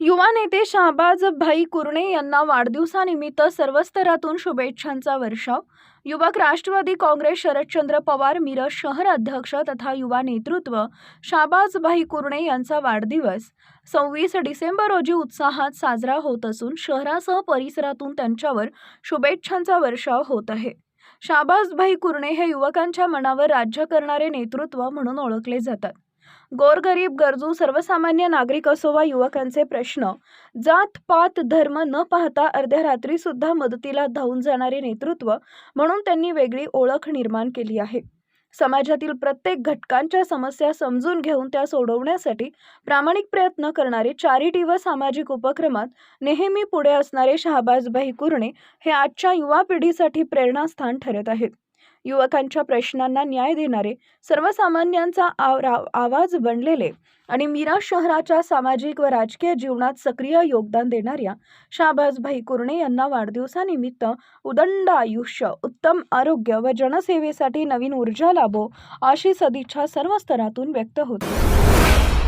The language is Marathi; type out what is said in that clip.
युवा नेते शहाबाज भाई कुर्णे यांना वाढदिवसानिमित्त सर्व स्तरातून शुभेच्छांचा वर्षाव. युवक राष्ट्रवादी काँग्रेस शरदचंद्र पवार मिरज शहर अध्यक्ष तथा युवा नेतृत्व शाबाज भाई कुर्णे यांचा वाढदिवस. सव्वीस डिसेंबर रोजी उत्साहात साजरा होत असून शहरासह परिसरातून त्यांच्यावर शुभेच्छांचा वर्षाव होत आहे. शाहबाजभाई कुर्णे हे युवकांच्या मनावर राज्य करणारे नेतृत्व म्हणून ओळखले जातात. गोरगरीब गरजू सर्वसामान्य नागरिक असो वा युवकांचे प्रश्न जात पात धर्म न पाहता अर्ध्या रात्री सुद्धा मदतीला धावून जाणारे नेतृत्व म्हणून त्यांनी वेगळी ओळख निर्माण केली आहे. समाजातील प्रत्येक घटकांच्या समस्या समजून घेऊन त्या सोडवण्यासाठी प्रामाणिक प्रयत्न करणारे चॅरिटी व सामाजिक उपक्रमात नेहमी पुढे असणारे शहाबाजभाई कुर्णे हे आजच्या युवा पिढीसाठी प्रेरणास्थान ठरत आहेत. युवकांच्या प्रश्नांना न्याय देणारे सर्वसामान्यांचा आवाज बनलेले आणि मीरा शहराच्या सामाजिक व राजकीय जीवनात सक्रिय योगदान देणाऱ्या शाहबाजभाई कुर्णे यांना वाढदिवसानिमित्त उदंड आयुष्य उत्तम आरोग्य व जनसेवेसाठी नवीन ऊर्जा लाभो अशी सदिच्छा सर्व स्तरातून व्यक्त होते.